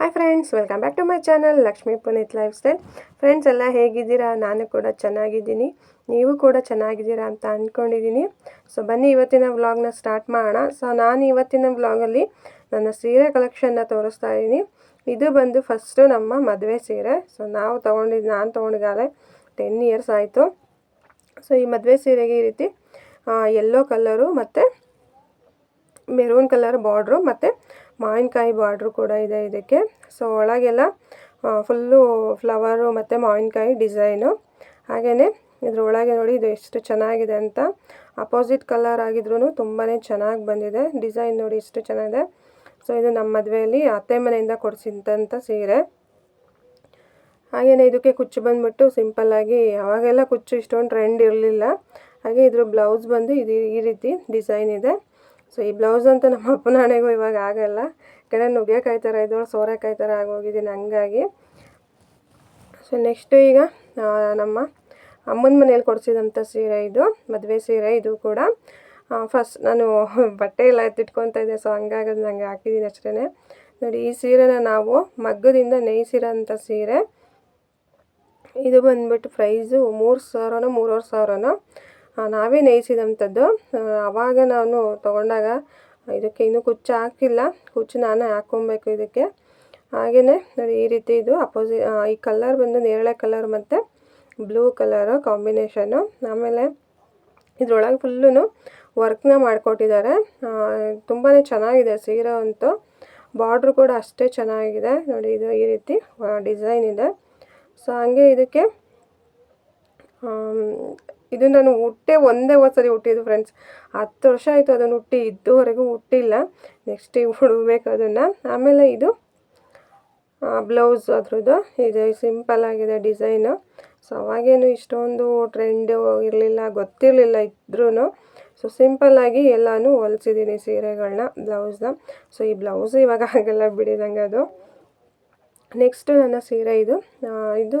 Hi friends welcome back to my channel Lakshmi Puneet lifestyle friends ಎಲ್ಲ ಹೇಗಿದ್ದೀರಾ? ನಾನು ಕೂಡ ಚೆನ್ನಾಗಿದ್ದೀನಿ. ನೀವು ಕೂಡ ಚೆನ್ನಾಗಿದ್ದೀರಾ ಅಂತ ಅಂದ್ಕೊಂಡಿದ್ದೀನಿ ಸೊ ಬನ್ನಿ ಇವತ್ತಿನ ವ್ಲಾಗ್ನ ಸ್ಟಾರ್ಟ್ ಮಾಡೋಣ. ಸೊ ನಾನು ಇವತ್ತಿನ ವ್ಲಾಗಲ್ಲಿ ನನ್ನ ಸೀರೆ ಕಲೆಕ್ಷನ್ನ ತೋರಿಸ್ತಾ ಇದ್ದೀನಿ. ಇದು ಬಂದು ಫಸ್ಟು ನಮ್ಮ ಮದುವೆ ಸೀರೆ. ಸೊ ನಾವು ತೊಗೊಂಡಿದ್ದು ನಾನು ತೊಗೊಂಡಿದ್ದಾಳೆ ಟೆನ್ ಇಯರ್ಸ್ ಆಯಿತು. ಸೊ ಈ ಮದುವೆ ಸೀರೆಗೆ ಈ ರೀತಿ ಎಲ್ಲೋ ಕಲ್ಲರು ಮತ್ತು ಮೆರೂನ್ ಕಲರ್ ಬಾರ್ಡ್ರು ಮತ್ತು ಮಾವಿನಕಾಯಿ ಬಾರ್ಡ್ರು ಕೂಡ ಇದೆ ಇದಕ್ಕೆ. ಸೊ ಒಳಗೆಲ್ಲ ಫುಲ್ಲು ಫ್ಲವರು ಮತ್ತು ಮಾವಿನಕಾಯಿ ಡಿಸೈನು ಹಾಗೆಯೇ ಇದ್ರ ಒಳಗೆ ನೋಡಿ ಇದು ಎಷ್ಟು ಚೆನ್ನಾಗಿದೆ ಅಂತ. ಅಪೋಸಿಟ್ ಕಲರ್ ಆಗಿದ್ರೂ ತುಂಬಾ ಚೆನ್ನಾಗಿ ಬಂದಿದೆ. ಡಿಸೈನ್ ನೋಡಿ ಎಷ್ಟು ಚೆನ್ನಾಗಿದೆ. ಸೊ ಇದು ನಮ್ಮ ಮದುವೆಯಲ್ಲಿ ಅತ್ತೆ ಮನೆಯಿಂದ ಕೊಡಿಸಿದಂಥ ಸೀರೆ. ಹಾಗೆಯೇ ಇದಕ್ಕೆ ಕುಚ್ಚು ಬಂದುಬಿಟ್ಟು ಸಿಂಪಲ್ಲಾಗಿ ಅವಾಗೆಲ್ಲ ಕುಚ್ಚು ಇಷ್ಟೊಂದು ಟ್ರೆಂಡ್ ಇರಲಿಲ್ಲ. ಹಾಗೆ ಇದ್ರ ಬ್ಲೌಸ್ ಬಂದು ಇದು ಈ ರೀತಿ ಡಿಸೈನ್ ಇದೆ. ಸೊ ಈ ಬ್ಲೌಸ್ ಅಂತ ನಮ್ಮ ಅಪ್ಪನ ಹಣೆಗೂ ಇವಾಗ ಆಗಲ್ಲ. ಯಾಕಂದರೆ ನುಗ್ಗೆಕಾಯಿ ಥರ ಇದ್ದೋಳು ಸೋರೆಕಾಯಿ ಥರ ಆಗೋಗಿದ್ದೀನಿ ಹಂಗಾಗಿ. ಸೊ ನೆಕ್ಸ್ಟು ಈಗ ನಮ್ಮ ಅಮ್ಮನ ಮನೇಲಿ ಕೊಡಿಸಿದಂಥ ಸೀರೆ ಇದು, ಮದುವೆ ಸೀರೆ ಇದು ಕೂಡ. ಫಸ್ಟ್ ನಾನು ಬಟ್ಟೆ ಎಲ್ಲ ಎತ್ತಿಟ್ಕೊತಾ ಇದ್ದೆ ಸೊ ಹಂಗಾಗಿ ನನಗೆ ಹಾಕಿದ್ದೀನಿ ಅಷ್ಟೇ ನೋಡಿ, ಈ ಸೀರೆನ ನಾವು ಮಗ್ಗದಿಂದ ನೇಯ್ಸಿರೋಂಥ ಸೀರೆ. ಇದು ಬಂದ್ಬಿಟ್ಟು ಪ್ರೈಸು ಮೂರು ಸಾವಿರನೋ, ಮೂರುವರೆ ಸಾವಿರನೋ. ನಾವೇ ನೇಯಿಸಿದಂಥದ್ದು. ಆವಾಗ ನಾನು ತಗೊಂಡಾಗ ಇದಕ್ಕೆ ಇನ್ನೂ ಕುಚ್ಚು ಹಾಕಿಲ್ಲ. ಕುಚ್ಚು ನಾನೇ ಹಾಕ್ಕೊಬೇಕು ಇದಕ್ಕೆ. ಹಾಗೆಯೇ ನೋಡಿ ಈ ರೀತಿ ಇದು ಅಪೋಸಿ ಈ ಕಲರ್ ಬಂದು ನೇರಳೆ ಕಲರ್ ಮತ್ತು ಬ್ಲೂ ಕಲರು ಕಾಂಬಿನೇಷನು. ಆಮೇಲೆ ಇದ್ರೊಳಗೆ ಫುಲ್ಲು ವರ್ಕ್ನ ಮಾಡಿಕೊಟ್ಟಿದ್ದಾರೆ. ತುಂಬಾ ಚೆನ್ನಾಗಿದೆ ಸೀರೆ ಅಂತೂ. ಬಾರ್ಡ್ರು ಕೂಡ ಅಷ್ಟೇ ಚೆನ್ನಾಗಿದೆ. ನೋಡಿ ಇದು ಈ ರೀತಿ ಡಿಸೈನ್ ಇದೆ. ಸೊ, ಹಂಗೆ ಇದಕ್ಕೆ ಇದು ನಾನು ಹುಟ್ಟೆ ಒಂದೇ ಒಂದು ಸರಿ ಹುಟ್ಟಿದ್ದು ಫ್ರೆಂಡ್ಸ್ ಹತ್ತು ವರ್ಷ ಆಯಿತು ಅದನ್ನು ಹುಟ್ಟಿ, ಇದುವರೆಗೂ ಹುಟ್ಟಿಲ್ಲ. ನೆಕ್ಸ್ಟ್ ಈಗ ಹುಡಬೇಕು ಅದನ್ನು. ಆಮೇಲೆ ಇದು ಬ್ಲೌಸ್ ಅದ್ರದ್ದು. ಇದು ಸಿಂಪಲ್ ಆಗಿದೆ ಡಿಸೈನು ಸೊ ಅವಾಗೇನು ಇಷ್ಟೊಂದು ಟ್ರೆಂಡು ಇರಲಿಲ್ಲ, ಗೊತ್ತಿರಲಿಲ್ಲ ಇದ್ರೂ ಸೊ ಸಿಂಪಲ್ಲಾಗಿ ಎಲ್ಲನೂ ಹೊಲಿಸಿದ್ದೀನಿ ಸೀರೆಗಳನ್ನ ಬ್ಲೌಸ್ನ ಸೊ ಈ ಬ್ಲೌಸ್ ಇವಾಗ ಹಾಗೆಲ್ಲ ಬಿಡಿದಂಗೆ ಅದು. ನೆಕ್ಸ್ಟು ನನ್ನ ಸೀರೆ ಇದು. ಇದು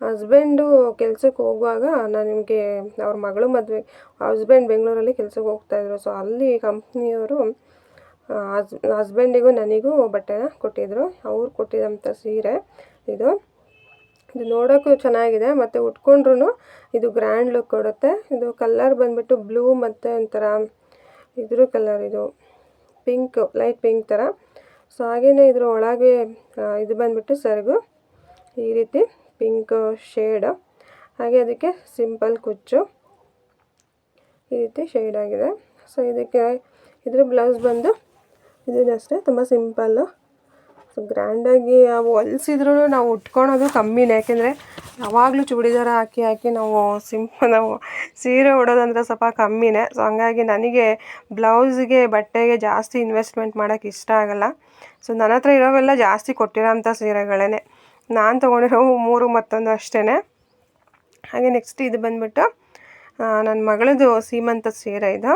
ಹಸ್ಬೆಂಡು ಕೆಲ್ಸಕ್ಕೆ ಹೋಗುವಾಗ ನಾನು ನಿಮಗೆ ಅವ್ರ ಮಗಳು ಮದುವೆ ಹಸ್ಬೆಂಡ್ ಬೆಂಗಳೂರಲ್ಲಿ ಕೆಲ್ಸಕ್ಕೆ ಹೋಗ್ತಾಯಿದ್ರು ಸೊ ಅಲ್ಲಿ ಕಂಪ್ನಿಯವರು ಹಸ್ ಹಸ್ಬೆಂಡಿಗೂ ನನಗೂ ಬಟ್ಟೆನ ಕೊಟ್ಟಿದ್ದರು ಅವ್ರು ಕೊಟ್ಟಿದ್ದಂಥ ಸೀರೆ ಇದು. ಇದು ನೋಡೋಕ್ಕೂ ಚೆನ್ನಾಗಿದೆ. ಮತ್ತು ಉಟ್ಕೊಂಡ್ರೂ ಇದು ಗ್ರ್ಯಾಂಡ್ ಲುಕ್ ಕೊಡುತ್ತೆ. ಇದು ಕಲ್ಲರ್ ಬಂದುಬಿಟ್ಟು ಬ್ಲೂ ಮತ್ತು ಒಂಥರ ಇದ್ರ ಕಲರ್ ಇದು. ಪಿಂಕ್ ಲೈಟ್ ಪಿಂಕ್ ಥರ. ಸೊ ಹಾಗೆಯೇ ಇದ್ರ ಒಳಗೆ ಇದು ಬಂದುಬಿಟ್ಟು ಸೆರಗು. ಈ ರೀತಿ. Pink shade. ಹಾಗೆ ಅದಕ್ಕೆ ಸಿಂಪಲ್ ಕುಚ್ಚು. ಈ ರೀತಿ ಶೇಡ್ ಆಗಿದೆ. ಸೊ ಇದಕ್ಕೆ ಇದ್ರ ಬ್ಲೌಸ್ ಬಂದು ಇದನ್ನಷ್ಟೇ ತುಂಬ ಸಿಂಪಲ್ಲು ಸೊ ಗ್ರ್ಯಾಂಡಾಗಿ ಹೊಲ್ಸಿದ್ರು ನಾವು ಉಟ್ಕೊಳೋದು ಕಮ್ಮಿನೇ. ಯಾಕೆಂದರೆ ಯಾವಾಗಲೂ ಚೂಡಿದಾರ ಹಾಕಿ ಹಾಕಿ ನಾವು ಸಿಂಪಲ್, ನಾವು ಸೀರೆ ಉಡೋದಂದ್ರೆ ಸ್ವಲ್ಪ ಕಮ್ಮಿನೇ. ಸೊ ಹಂಗಾಗಿ ನನಗೆ ಬ್ಲೌಸ್ಗೆ ಬಟ್ಟೆಗೆ ಜಾಸ್ತಿ ಇನ್ವೆಸ್ಟ್ಮೆಂಟ್ ಮಾಡೋಕ್ಕೆ ಇಷ್ಟ ಆಗಲ್ಲ. ಸೊ ನನ್ನ ಹತ್ರ ಇರೋವೆಲ್ಲ ಜಾಸ್ತಿ ಕೊಟ್ಟಿರೋಂಥ ಸೀರೆಗಳೇ ನಾನು ತೊಗೊಂಡಿರೋ ಮೂರು ಮತ್ತೊಂದು ಅಷ್ಟೇ ಹಾಗೆ ನೆಕ್ಸ್ಟ್ ಇದು ಬಂದುಬಿಟ್ಟು ನನ್ನ ಮಗಳದು ಸೀಮಂತ ಸೀರೆ ಇದು.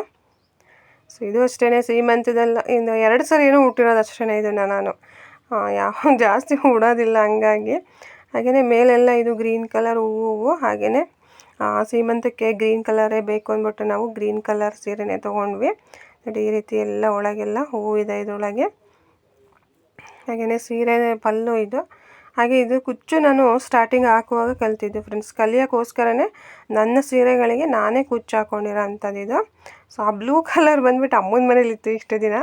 ಸೊ ಇದು ಅಷ್ಟೇ ಸೀಮಂತದಲ್ಲ, ಇನ್ನು ಎರಡು ಸರಿ ಏನೋ ಹುಟ್ಟಿರೋದು ಅಷ್ಟೇ ಇದನ್ನು ನಾನು. ಯಾವ ಜಾಸ್ತಿ ಉಡೋದಿಲ್ಲ ಹಂಗಾಗಿ. ಹಾಗೆಯೇ ಮೇಲೆಲ್ಲ ಇದು ಗ್ರೀನ್ ಕಲರ್ ಹೂವು ಹಾಗೆಯೇ ಸೀಮಂತಕ್ಕೆ ಗ್ರೀನ್ ಕಲರೇ ಬೇಕು ಅಂದ್ಬಿಟ್ಟು ನಾವು ಗ್ರೀನ್ ಕಲರ್ ಸೀರೆನೇ ತೊಗೊಂಡ್ವಿ. ನೋಡಿ, ಈ ರೀತಿ ಎಲ್ಲ ಒಳಗೆಲ್ಲ ಹೂವು ಇದೆ ಇದರೊಳಗೆ. ಹಾಗೆಯೇ ಸೀರೆ ಪಲ್ಲು ಇದು. ಹಾಗೆ ಇದು ಕುಚ್ಚು ನಾನು ಸ್ಟಾರ್ಟಿಂಗ್ ಹಾಕುವಾಗ ಕಲ್ತಿದ್ದು ಫ್ರೆಂಡ್ಸ್ ಕಲಿಯೋಕ್ಕೋಸ್ಕರನೇ ನನ್ನ ಸೀರೆಗಳಿಗೆ ನಾನೇ ಕುಚ್ಚು ಹಾಕ್ಕೊಂಡಿರೋ ಅಂಥದ್ದಿದು. ಇದು ಸೊ ಆ ಬ್ಲೂ ಕಲರ್ ಬಂದುಬಿಟ್ಟು ಅಮ್ಮನ ಮನೇಲಿತ್ತು ಇಷ್ಟು ದಿನ.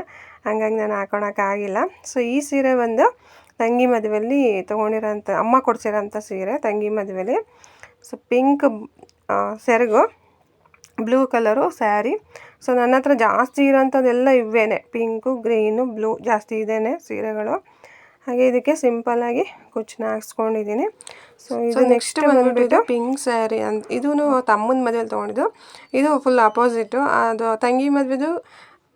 ಹಂಗಾಗಿ ನಾನು ಹಾಕೊಳಕ್ಕಾಗಿಲ್ಲ ಸೊ ಈ ಸೀರೆ ಬಂದು ತಂಗಿ ಮದುವೆಯಲ್ಲಿ ತೊಗೊಂಡಿರೋಂಥ, ಅಮ್ಮ ಕೊಡ್ಸಿರೋಂಥ ಸೀರೆ ತಂಗಿ ಮದುವೆಯಲ್ಲಿ ಸೊ ಪಿಂಕ್ ಸೆರಗು ಬ್ಲೂ ಕಲರು ಸ್ಯಾರಿ ಸೊ ನನ್ನ ಹತ್ರ ಜಾಸ್ತಿ ಇರೋಂಥದ್ದೆಲ್ಲ ಇವೇನೆ. ಪಿಂಕು ಗ್ರೀನು ಬ್ಲೂ ಜಾಸ್ತಿ ಇದೇನೆ ಸೀರೆಗಳು. ಹಾಗೆ ಇದಕ್ಕೆ ಸಿಂಪಲ್ಲಾಗಿ ಕುಚ್ಚನ್ನ ಹಾಕ್ಸ್ಕೊಂಡಿದ್ದೀನಿ. ಸೊ ಇದು ನೆಕ್ಸ್ಟ್ ಬಂದ್ಬಿಟ್ಟು ಪಿಂಕ್ ಸ್ಯಾರಿ ಅಂತ ಇದೂ ತಮ್ಮನ ಮದುವೆಲಿ ತೊಗೊಂಡಿದ್ದು. ಇದು ಫುಲ್ ಅಪೋಸಿಟು ಅದು ತಂಗಿ ಮದುವೆದು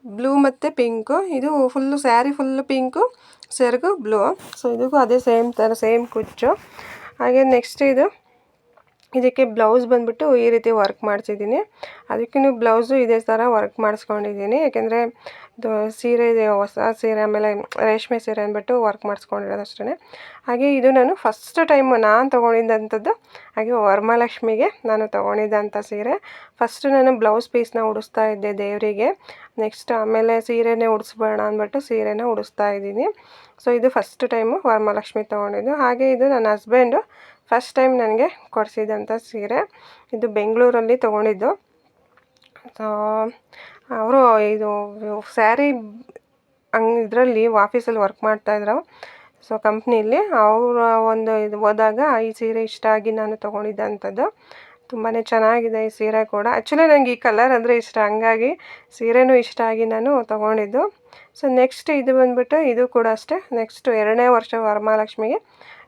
ಬ್ಲೂ ಮತ್ತು ಪಿಂಕು ಇದು ಫುಲ್ಲು ಸ್ಯಾರಿ ಫುಲ್ಲು ಪಿಂಕು ಸೆರಗು ಬ್ಲೂ ಸೊ ಇದಕ್ಕೂ ಅದೇ ಸೇಮ್ ಥರ ಸೇಮ್ ಕುಚ್ಚು. ಹಾಗೆ ನೆಕ್ಸ್ಟ್ ಇದು ಇದಕ್ಕೆ ಬ್ಲೌಸ್ ಬಂದುಬಿಟ್ಟು ಈ ರೀತಿ ವರ್ಕ್ ಮಾಡಿಸಿದ್ದೀನಿ. ಅದಕ್ಕೂ ಬ್ಲೌಸು ಇದೇ ಥರ ವರ್ಕ್ ಮಾಡಿಸ್ಕೊಂಡಿದ್ದೀನಿ. ಯಾಕೆಂದರೆ ಸೀರೆ ಇದೆ, ಹೊಸ ಸೀರೆ, ಆಮೇಲೆ ರೇಷ್ಮೆ ಸೀರೆ ಅಂದ್ಬಿಟ್ಟು ವರ್ಕ್ ಮಾಡಿಸ್ಕೊಂಡಿರೋದು ಅಷ್ಟೇ ಹಾಗೆ ಇದು ನಾನು ಫಸ್ಟ್ ಟೈಮ್ ನಾನು ತೊಗೊಂಡಿದ್ದಂಥದ್ದು, ಹಾಗೆ ವರಮಹಾಲಕ್ಷ್ಮಿಗೆ ನಾನು ತೊಗೊಂಡಿದ್ದಂಥ ಸೀರೆ. ಫಸ್ಟ್ ನಾನು ಬ್ಲೌಸ್ ಪೀಸ್ನ ಉಡಿಸ್ತಾ ಇದ್ದೆ ದೇವರಿಗೆ. ನೆಕ್ಸ್ಟ್ ಆಮೇಲೆ ಸೀರೆನೇ ಉಡಿಸ್ಬೇಡ ಅಂದ್ಬಿಟ್ಟು ಸೀರೆನ ಉಡಿಸ್ತಾ ಇದ್ದೀನಿ. ಸೊ ಇದು ಫಸ್ಟ್ ಟೈಮು ವರಮಹಾಲಕ್ಷ್ಮಿ ತೊಗೊಂಡಿದ್ದು. ಹಾಗೆ ಇದು ನನ್ನ ಹಸ್ಬೆಂಡು ಫಸ್ಟ್ ಟೈಮ್ ನನಗೆ ಕೊಡಿಸಿದಂಥ ಸೀರೆ. ಇದು ಬೆಂಗಳೂರಲ್ಲಿ ತೊಗೊಂಡಿದ್ದು. ಸೊ ಅವರು ಇದು ಸ್ಯಾರಿ ಹಂಗೆ ಇದರಲ್ಲಿ ಆಫೀಸಲ್ಲಿ ವರ್ಕ್ ಮಾಡ್ತಾಯಿದ್ರು ಸೊ ಕಂಪ್ನಿಯಲ್ಲಿ ಅವರ ಒಂದು ಇದು ಹೋದಾಗ ಈ ಸೀರೆ ಇಷ್ಟ ಆಗಿ ನಾನು ತೊಗೊಂಡಿದ್ದಂಥದ್ದು. ತುಂಬಾ ಚೆನ್ನಾಗಿದೆ ಈ ಸೀರೆ ಕೂಡ. ಆ್ಯಕ್ಚುಲಿ ನನಗೆ ಈ ಕಲರ್ ಅಂದರೆ ಇಷ್ಟ. ಹಂಗಾಗಿ ಸೀರೆನೂ ಇಷ್ಟ ಆಗಿ ನಾನು ತೊಗೊಂಡಿದ್ದು. ಸೊ ನೆಕ್ಸ್ಟ್ ಇದು ಬಂದುಬಿಟ್ಟು ಇದು ಕೂಡ ಅಷ್ಟೇ. ನೆಕ್ಸ್ಟ್ ಎರಡನೇ ವರ್ಷ ವರಮಹಾಲಕ್ಷ್ಮಿಗೆ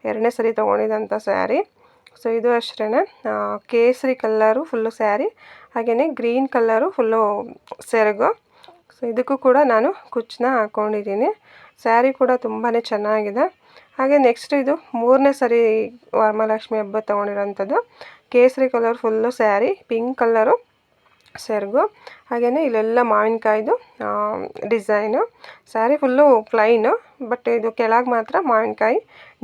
ಎರಡನೇ ಸರಿ ತೊಗೊಂಡಿದ್ದಂಥ ಸ್ಯಾರಿ. ಸೊ ಇದು ಅಷ್ಟೇ ಕೇಸರಿ ಕಲ್ಲರು ಫುಲ್ಲು ಸ್ಯಾರಿ. ಹಾಗೆಯೇ ಗ್ರೀನ್ ಕಲ್ಲರು ಫುಲ್ಲು ಸೆರಗು. ಸೊ ಇದಕ್ಕೂ ಕೂಡ ನಾನು ಕುಚ್ಚನ್ನ ಹಾಕ್ಕೊಂಡಿದ್ದೀನಿ ಸ್ಯಾರಿ ಕೂಡ ತುಂಬಾ ಚೆನ್ನಾಗಿದೆ. ಹಾಗೆ ನೆಕ್ಸ್ಟ್ ಇದು ಮೂರನೇ ಸರಿ ವರಮಹಾಲಕ್ಷ್ಮಿ ಹಬ್ಬ ತೊಗೊಂಡಿರೋಂಥದ್ದು. ಕೇಸರಿ colour full sari, pink colour ಸೆರಗು. ಹಾಗೆಯೇ ಇಲ್ಲೆಲ್ಲ ಮಾವಿನಕಾಯಿದು design. Sari full plain, but ಇದು ಕೆಳಗೆ ಮಾತ್ರ ಮಾವಿನಕಾಯಿ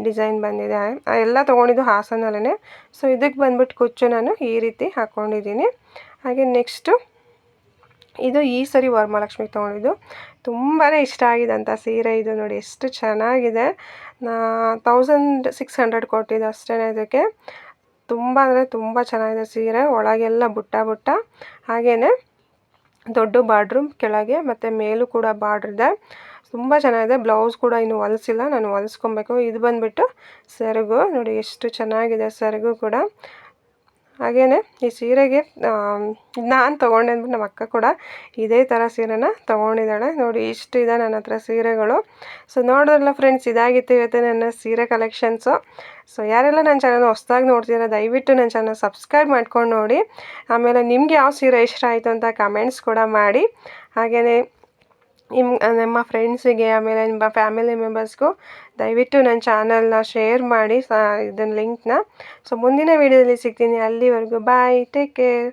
ಡಿಸೈನ್ ಬಂದಿದೆ. ಎಲ್ಲ ತೊಗೊಂಡಿದ್ದು ಹಾಸನಲ್ಲೇ ಸೊ ಇದಕ್ಕೆ ಬಂದ್ಬಿಟ್ಟು ಕುಚ್ಚು ನಾನು ಈ ರೀತಿ ಹಾಕ್ಕೊಂಡಿದ್ದೀನಿ ಹಾಗೆ ನೆಕ್ಸ್ಟು ಇದು ಈ ಸರಿ ವರಮಹಾಲಕ್ಷ್ಮಿಗೆ ತೊಗೊಂಡಿದ್ದು. ತುಂಬಾ ಇಷ್ಟ ಆಗಿದೆ ಅಂತ ಸೀರೆ ಇದು ನೋಡಿ, ಎಷ್ಟು ಚೆನ್ನಾಗಿದೆ. ನಾ ತೌಸಂಡ್ ಸಿಕ್ಸ್ ಹಂಡ್ರೆಡ್ ಕೊಟ್ಟಿದ್ದು ಅಷ್ಟೇ ಇದಕ್ಕೆ. ತುಂಬ ಅಂದರೆ ತುಂಬ ಚೆನ್ನಾಗಿದೆ ಸೀರೆ, ಒಳಗೆಲ್ಲ ಬುಟ್ಟ ಬುಟ್ಟ. ಹಾಗೆಯೇ ದೊಡ್ಡ ಬಾರ್ಡ್ರು ಕೆಳಗೆ ಮತ್ತು ಮೇಲೂ ಕೂಡ ಬಾರ್ಡ್ರ್ ತುಂಬ ಚೆನ್ನಾಗಿದೆ, ಬ್ಲೌಸ್ ಕೂಡ ಇನ್ನು ಹೊಲಿಸಿಲ್ಲ, ನಾನು ಹೊಲಿಸ್ಕೊಬೇಕು. ಇದು ಬಂದುಬಿಟ್ಟು ಸೆರಗು, ನೋಡಿ ಎಷ್ಟು ಚೆನ್ನಾಗಿದೆ ಸೆರಗು ಕೂಡ. ಹಾಗೆಯೇ ಈ ಸೀರೆಗೆ ನಾನು ತೊಗೊಂಡೆ ಅಂದ್ಬಿಟ್ಟು ನಮ್ಮ ಅಕ್ಕ ಕೂಡ ಇದೇ ಥರ ಸೀರೆನ ತೊಗೊಂಡಿದ್ದಾಳೆ. ನೋಡಿ ಇಷ್ಟು ಇದೆ ನನ್ನ ಹತ್ರ ಸೀರೆಗಳು. ಸೊ ನೋಡಿದ್ರಲ್ಲ ಫ್ರೆಂಡ್ಸ್ ಇದಾಗಿತ್ತು ಇವತ್ತು ನನ್ನ ಸೀರೆ ಕಲೆಕ್ಷನ್ಸು ಸೊ ಯಾರೆಲ್ಲ ನನ್ನ ಚಾನಲ್ ಹೊಸ್ದಾಗಿ ನೋಡ್ತೀರ ದಯವಿಟ್ಟು ನನ್ನ ಚಾನಲ್ ಸಬ್ಸ್ಕ್ರೈಬ್ ಮಾಡ್ಕೊಂಡು ನೋಡಿ. ಆಮೇಲೆ ನಿಮಗೆ ಯಾವ ಸೀರೆ ಇಷ್ಟ ಆಯಿತು ಅಂತ ಕಮೆಂಟ್ಸ್ ಕೂಡ ಮಾಡಿ. ಹಾಗೆಯೇ ನಿಮ್ಮ ನಿಮ್ಮ ಫ್ರೆಂಡ್ಸಿಗೆ ಆಮೇಲೆ ನಿಮ್ಮ ಫ್ಯಾಮಿಲಿ ಮೆಂಬರ್ಸ್ಗೂ ದಯವಿಟ್ಟು ನನ್ನ ಚಾನಲ್ನ ಶೇರ್ ಮಾಡಿ ಇದನ್ನ ಲಿಂಕ್ನ ಸೊ ಮುಂದಿನ ವೀಡಿಯೋದಲ್ಲಿ ಸಿಗ್ತೀನಿ. ಅಲ್ಲಿವರೆಗೂ ಬಾಯ್ ಟೇಕ್ ಕೇರ್